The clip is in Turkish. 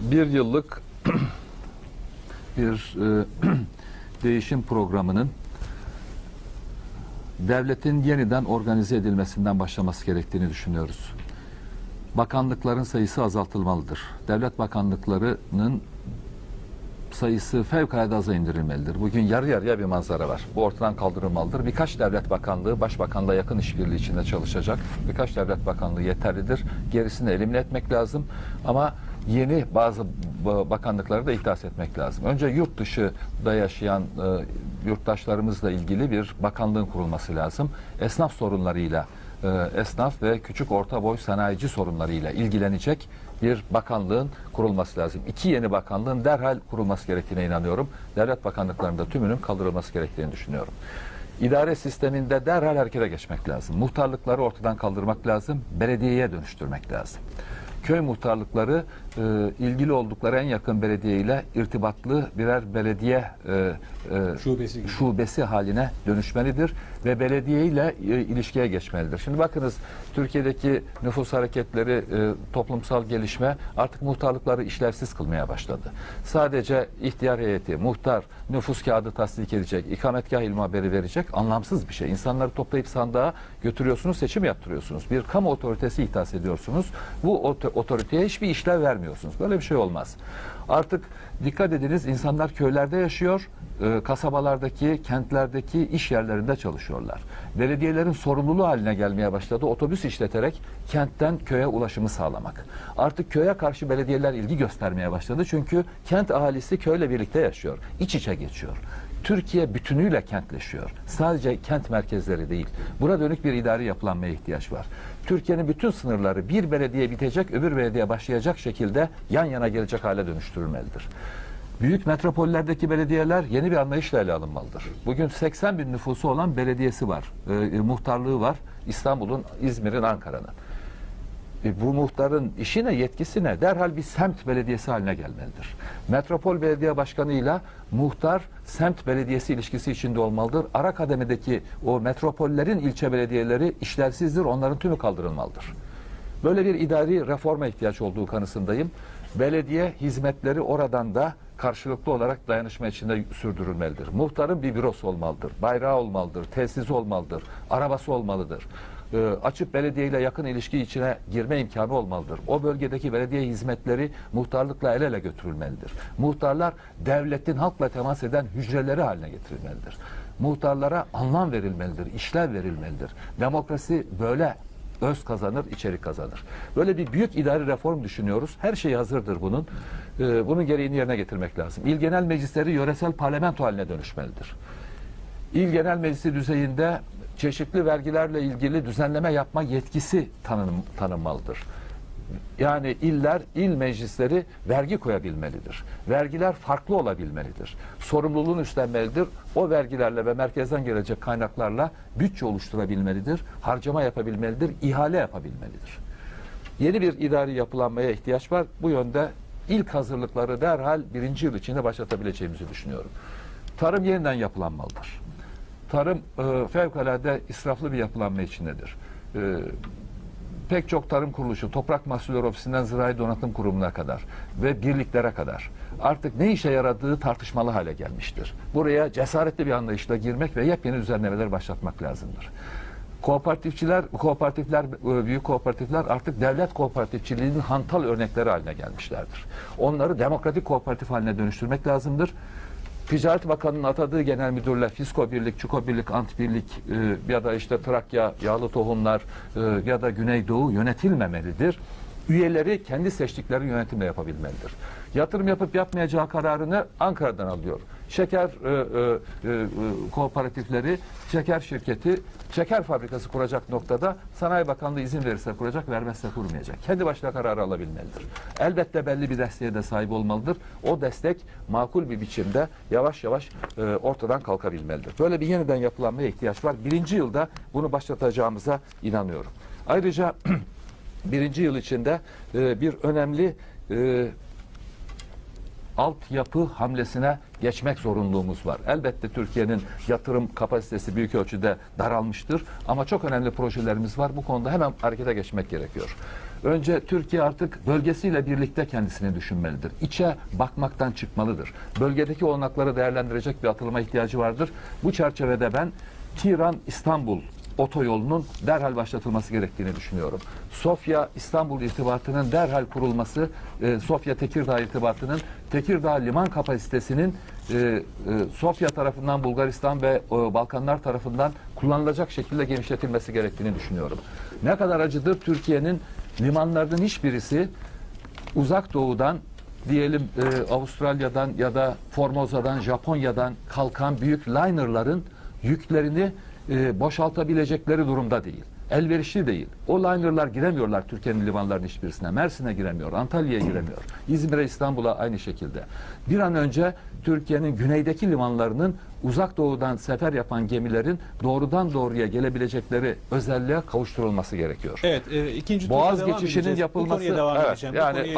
bir yıllık bir e, değişim programının devletin yeniden organize edilmesinden başlaması gerektiğini düşünüyoruz. Bakanlıkların sayısı azaltılmalıdır. Devlet bakanlıklarının sayısı fevkalade aza indirilmelidir. Bugün yarı yarıya bir manzara var. Bu ortadan kaldırılmalıdır. Birkaç devlet bakanlığı başbakanla yakın işbirliği içinde çalışacak. Birkaç devlet bakanlığı yeterlidir. Gerisini elimine etmek lazım. Ama yeni bazı ba- bakanlıkları da ihdas etmek lazım. Önce yurt dışında yaşayan e, yurttaşlarımızla ilgili bir bakanlığın kurulması lazım. Esnaf sorunlarıyla e, esnaf ve küçük orta boy sanayici sorunlarıyla ilgilenecek bir bakanlığın kurulması lazım. İki yeni bakanlığın derhal kurulması gerektiğine inanıyorum. Devlet bakanlıklarında tümünün kaldırılması gerektiğini düşünüyorum. İdare sisteminde derhal harekete geçmek lazım. Muhtarlıkları ortadan kaldırmak lazım. Belediyeye dönüştürmek lazım. Köy muhtarlıkları e, ilgili oldukları en yakın belediye ile irtibatlı birer belediye e, e, Şubesi gibi. şubesi haline dönüşmelidir ve belediye ile e, ilişkiye geçmelidir. Şimdi bakınız Türkiye'deki nüfus hareketleri, e, toplumsal gelişme artık muhtarlıkları işlevsiz kılmaya başladı. Sadece ihtiyar heyeti, muhtar, nüfus kağıdı tasdik edecek, ikametgah ilmi haberi verecek anlamsız bir şey. İnsanları toplayıp sandığa götürüyorsunuz, seçim yaptırıyorsunuz. Bir kamu otoritesi ihdas ediyorsunuz. Bu oto- otoriteye hiçbir işlev vermiyorsunuz. Böyle bir şey olmaz. Artık dikkat ediniz insanlar köylerde yaşıyor, e, kasabalardaki, kentlerdeki iş yerlerinde çalışıyorlar. Belediyelerin sorumluluğu haline gelmeye başladı. Otobüs işleterek kentten köye ulaşımı sağlamak. Artık köye karşı belediyeler ilgi göstermeye başladı. Çünkü kent ahalisi köyle birlikte yaşıyor. İç içe geçiyor. Türkiye bütünüyle kentleşiyor. Sadece kent merkezleri değil. Buna dönük bir idari yapılanmaya ihtiyaç var. Türkiye'nin bütün sınırları bir belediye bitecek, öbür belediye başlayacak şekilde yan yana gelecek hale dönüştürülmelidir. Büyük metropollerdeki belediyeler yeni bir anlayışla ele alınmalıdır. Bugün 80 bin nüfusu olan belediyesi var, e, e, muhtarlığı var. İstanbul'un, İzmir'in, Ankara'nın. E, bu muhtarın işine, yetkisine derhal bir semt belediyesi haline gelmelidir. Metropol belediye başkanıyla muhtar semt belediyesi ilişkisi içinde olmalıdır. Ara kademedeki o metropollerin ilçe belediyeleri işlevsizdir, onların tümü kaldırılmalıdır. Böyle bir idari reforma ihtiyaç olduğu kanısındayım. Belediye hizmetleri oradan da karşılıklı olarak dayanışma içinde sürdürülmelidir. Muhtarın bir bürosu olmalıdır, bayrağı olmalıdır, tesisi olmalıdır, arabası olmalıdır. Ee, açıp belediye ile yakın ilişki içine girme imkanı olmalıdır. O bölgedeki belediye hizmetleri muhtarlıkla el ele götürülmelidir. Muhtarlar devletin halkla temas eden hücreleri haline getirilmelidir. Muhtarlara anlam verilmelidir, işlev verilmelidir. Demokrasi böyle öz kazanır, içerik kazanır. Böyle bir büyük idari reform düşünüyoruz. Her şey hazırdır bunun. Ee, bunun gereğini yerine getirmek lazım. İl genel meclisleri yöresel parlamento haline dönüşmelidir. İl Genel Meclisi düzeyinde çeşitli vergilerle ilgili düzenleme yapma yetkisi tanım, tanınmalıdır. Yani iller, il meclisleri vergi koyabilmelidir. Vergiler farklı olabilmelidir. Sorumluluğunu üstlenmelidir. O vergilerle ve merkezden gelecek kaynaklarla bütçe oluşturabilmelidir. Harcama yapabilmelidir. ihale yapabilmelidir. Yeni bir idari yapılanmaya ihtiyaç var. Bu yönde ilk hazırlıkları derhal birinci yıl içinde başlatabileceğimizi düşünüyorum. Tarım yeniden yapılanmalıdır. Tarım e, fevkalade israflı bir yapılanma içindedir. E, pek çok tarım kuruluşu, Toprak Mahsulleri Ofisi'nden Zirai Donatım Kurumu'na kadar ve birliklere kadar artık ne işe yaradığı tartışmalı hale gelmiştir. Buraya cesaretli bir anlayışla girmek ve yepyeni düzenlemeler başlatmak lazımdır. Kooperatifçiler, kooperatifler, e, büyük kooperatifler artık devlet kooperatifçiliğinin hantal örnekleri haline gelmişlerdir. Onları demokratik kooperatif haline dönüştürmek lazımdır. Ticaret Bakanı'nın atadığı genel müdürle Fisko Birlik, Çuko Birlik, Ant Birlik e, ya da işte Trakya, yağlı tohumlar e, ya da Güneydoğu yönetilmemelidir. Üyeleri kendi seçtikleri yönetimle yapabilmelidir. Yatırım yapıp yapmayacağı kararını Ankara'dan alıyor. Şeker e, e, e, kooperatifleri, şeker şirketi, şeker fabrikası kuracak noktada Sanayi Bakanlığı izin verirse kuracak, vermezse kurmayacak. Kendi başına kararı alabilmelidir. Elbette belli bir desteğe de sahip olmalıdır. O destek makul bir biçimde yavaş yavaş e, ortadan kalkabilmelidir. Böyle bir yeniden yapılanmaya ihtiyaç var. Birinci yılda bunu başlatacağımıza inanıyorum. Ayrıca birinci yıl içinde e, bir önemli e, altyapı hamlesine geçmek zorunluluğumuz var. Elbette Türkiye'nin yatırım kapasitesi büyük ölçüde daralmıştır ama çok önemli projelerimiz var. Bu konuda hemen harekete geçmek gerekiyor. Önce Türkiye artık bölgesiyle birlikte kendisini düşünmelidir. İçe bakmaktan çıkmalıdır. Bölgedeki olanakları değerlendirecek bir atılıma ihtiyacı vardır. Bu çerçevede ben Tiran-İstanbul otoyolunun derhal başlatılması gerektiğini düşünüyorum. Sofya-İstanbul irtibatının derhal kurulması, e, Sofya-Tekirdağ irtibatının Tekirdağ liman kapasitesinin e, e, Sofya tarafından Bulgaristan ve e, Balkanlar tarafından kullanılacak şekilde genişletilmesi gerektiğini düşünüyorum. Ne kadar acıdır Türkiye'nin limanlarının hiçbirisi uzak doğudan diyelim e, Avustralya'dan ya da Formosa'dan, Japonya'dan kalkan büyük linerların yüklerini e, boşaltabilecekleri durumda değil. Elverişli değil. O linerlar giremiyorlar Türkiye'nin limanlarının hiçbirisine. Mersin'e giremiyor, Antalya'ya giremiyor. İzmir'e, İstanbul'a aynı şekilde. Bir an önce Türkiye'nin güneydeki limanlarının uzak doğudan sefer yapan gemilerin doğrudan doğruya gelebilecekleri özelliğe kavuşturulması gerekiyor. Evet, e, ikinci Boğaz geçişinin edeceğiz. Bu yapılması konuya devam evet, edeceğim. Bu yani konuya